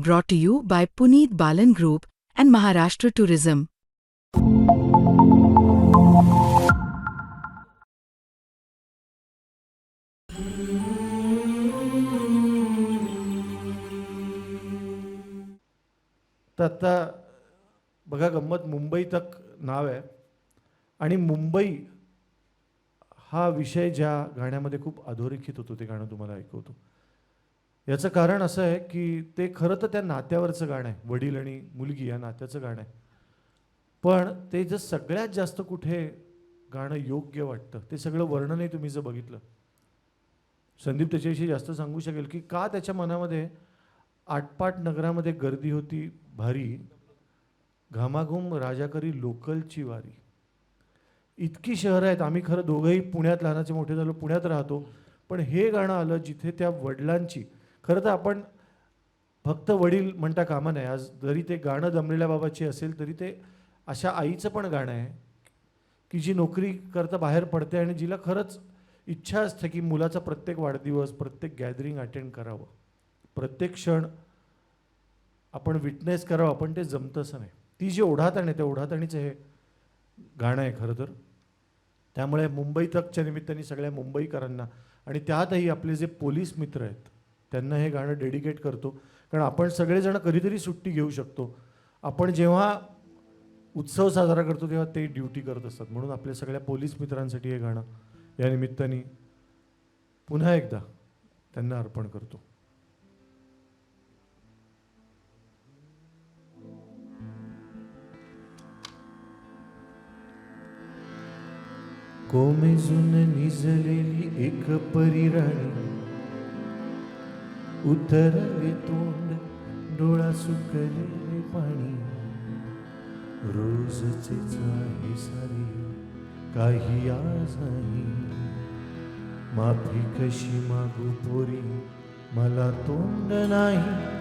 brought to you by Puneet Balan Group and Maharashtra Tourism. तर आत्ता बघा गंमत मुंबई तक नाव आहे आणि मुंबई हा विषय ज्या गाण्यामध्ये खूप अधोरेखित होतो ते गाणं तुम्हाला ऐकवतो याचं कारण असं आहे की ते खरं तर त्या नात्यावरचं गाणं आहे. वडील आणि मुलगी या नात्याचं गाणं आहे. पण ते जर सगळ्यात जास्त कुठे गाणं योग्य वाटतं ते सगळं वर्णनही तुम्ही जर बघितलं संदीप त्याच्याविषयी जास्त सांगू शकेल की का त्याच्या मनामध्ये आटपाट नगरामध्ये गर्दी होती भारी घामाघूम राजाकरी लोकलची वारी. इतकी शहरं आहेत आम्ही खरं दोघंही पुण्यात लहानाचे मोठे झालो पुण्यात राहतो पण हे गाणं आलं जिथे त्या वडिलांची खरं तर आपण फक्त वडील म्हणता कामा नाही आज जरी ते गाणं जमलेल्या बाबाची असेल तरी ते अशा आईचं पण गाणं आहे की जी नोकरी करता बाहेर पडते आणि जिला खरंच इच्छा असते की मुलाचा प्रत्येक वाढदिवस प्रत्येक गॅदरिंग अटेंड करावं. प्रत्येक क्षण आपण विटनेस करावं आपण ते जमतं असं नाही. ती जी ओढाताण आहे त्या ओढाताणीचं हे गाणं आहे खरं तर. त्यामुळे मुंबई तकच्या निमित्ताने सगळ्या मुंबईकरांना आणि त्यातही आपले जे पोलीस मित्र आहेत त्यांना हे गाणं डेडिकेट करतो. कारण आपण सगळेजण कधीतरी सुट्टी घेऊ शकतो. आपण जेव्हा उत्सव साजरा करतो तेव्हा ते ड्युटी करत असतात. म्हणून आपल्या सगळ्या पोलीस मित्रांसाठी हे गाणं या निमित्ताने पुन्हा एकदा त्यांना अर्पण करतो. कोमेजून निजलेली एक परिराणी उतरले तोंड डोळा सुकलेले पाणी. रोजचे आहे सारी काही आज नाही. माफी कशी मागू पोरी मला तोंड नाही.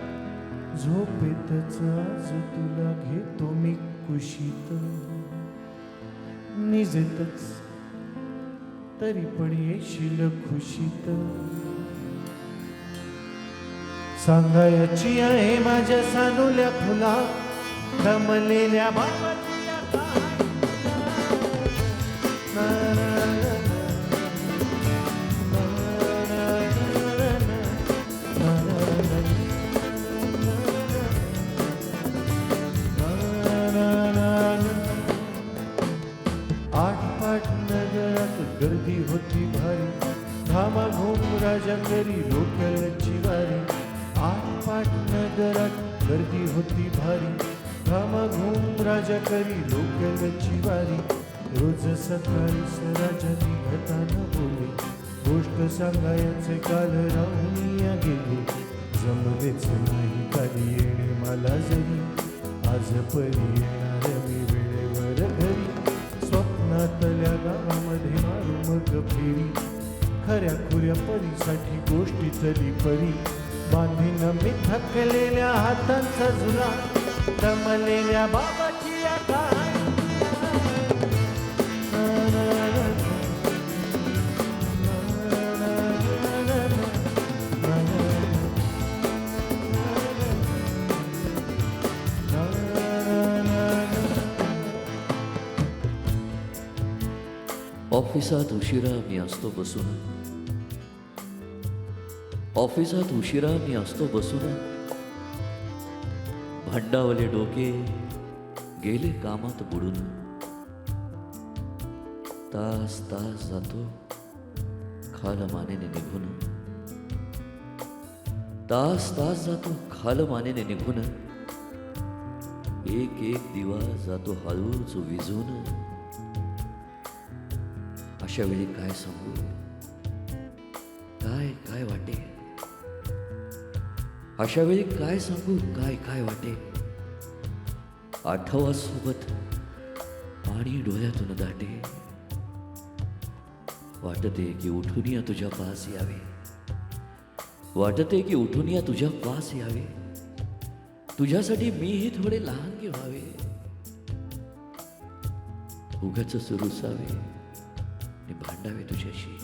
झोपेतच आज तुला घेतो मी कुशीत. निजेतच तरी पण येशील खुशीत. सांगायची आहे माझ्या सानुल्या फुला कमलेल्या गर्दी होती भारी. घामाघूम राजा करी करी लोकलची वारी रोज सकाळी सराजनी निघताना बोले. गोष्ट सांगायचे काल राहून या गेले जमलेच नाही काली येणे मला जरी. आज परी येणार मी वेळेवर घरी. स्वप्नातल्या गावामध्ये मारू मग फेरी. खऱ्या खुऱ्या परीसाठी गोष्टी तरी परी. बांधीन मी थकलेल्या हातांचा झुला दमलेल्या बाबाची ऑफिसात उशिरा मी असतो बसून. ऑफिसात उशिरा मी असतो बसून. भांडावले डोके गेले कामात बुडून. तास तास जातो खाल मानेने निघून. तास तास जातो खाल मानेने निघून. एक एक दिवा जातो हळूच विझून अशा वेळी काय सांगू? काय काय वाटे? अशा वेळी काय सांगू? काय काय वाटे? आठवा सोबत पाणी डोळ्यातून दाटे. वाटते की उठून या तुझ्या पास यावे. वाटते की उठून या तुझ्या पास यावे. तुझ्यासाठी मीही थोडे लहान व्हावे. उगाच सुरुसावे. आणि भांडावे तुझ्याशी.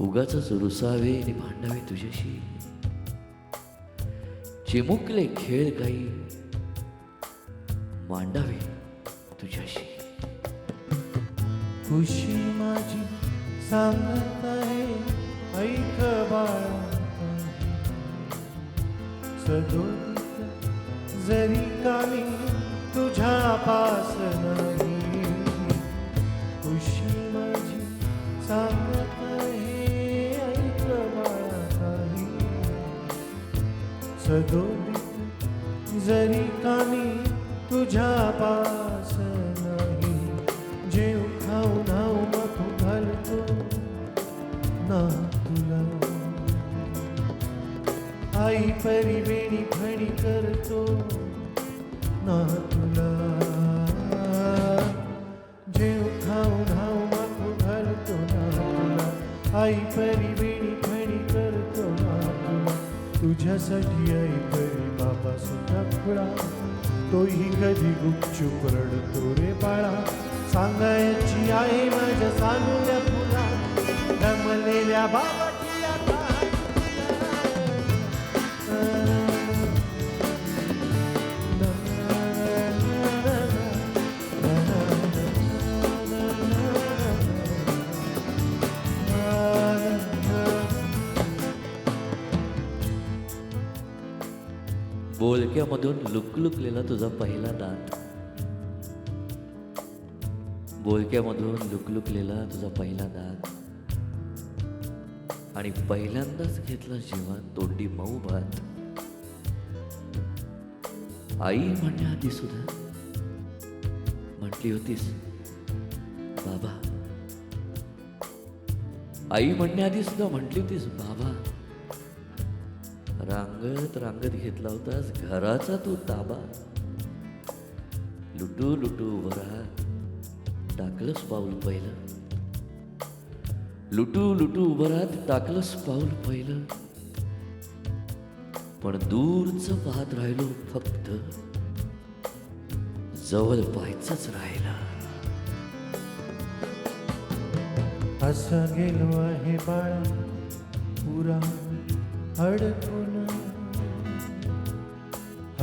उगाच रुसावे आणि भांडावे तुझ्याशी. चिमुकले खेळ काही मांडावे तुझ्याशी. खुशी माझी सांगत आहे ऐक बाळा. सदोदित जरी कामी तुझ्या पासना सदोदित जरी कामी तुझ्या पास नाही. जेव खाऊ नाव मग घालतो ना तुला. आई परी वेणी फणी करतो ना तुला. जेव खाऊ नाव मग घालतो ना तुला. आई परी माझ्यासाठी आई परी बाबा सुद्धा खुळा. तोही कधी गुपचूप रडतो रे बाळा. सांगायची आहे माझ्या सांगल्या तुला रमलेल्या बाबा बोलक्यामधून लुकलुकलेला तुझा पहिला दात. बोलक्यामधून लुकलुकलेला तुझा पहिला दात. आणि पहिल्यांदाच घेतला जेव्हा तोंडी मऊ भात. आई म्हणण्याआधी सुद्धा म्हटली होतीस बाबा. आई म्हणण्याआधी सुद्धा म्हटली होतीस बाबा. रांगत रांगत घेतला होतास घराचा तू ताबा. लुटू लुटू वरा टाकलंस पाऊल पहिलं. लुटू लुटू उभरात टाकलंस पाऊल पहिलं. पण दूरच पाहत राहिलो फक्त जवळ पाहायचंच राहिला. असं गेलो आहे बाळा पुरा अडकून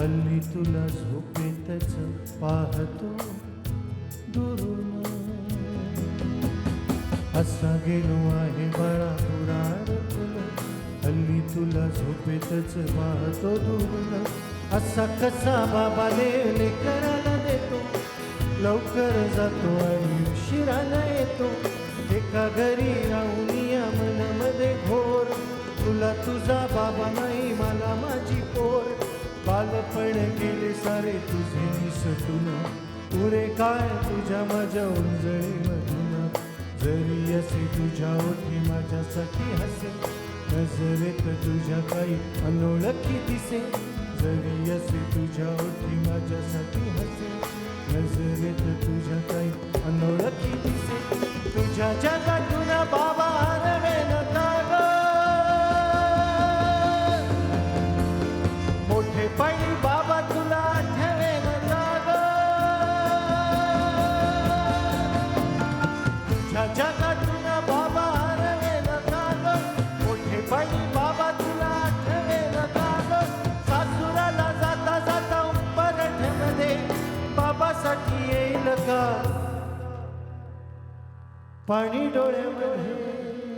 हल्ली तुला झोपेतच पाहतो दुरून. असा गेलो आहे बाळा पुराण हल्ली तुला झोपेतच पाहतो दुरून. असा कसा बाबा लेले करायला देतो. लवकर जातो आणि उशिरानं येतो. एका घरी राहून या मनामध्ये घोर. तुला तुझा बाबा रे तुझे निसटून. पुरे काय तुझ्या माझ्या उंजळी मधून जरी असे तुझ्या ओठी माझ्यासाठी हसे नजरेत तुझ्या काही अनोळखी दिसे. जरी असे तुझ्या ओठी माझ्यासाठी हसे नजरेत तुझ्या काही अनोळखी दिसे. तुझ्या પાણી ડોળે મને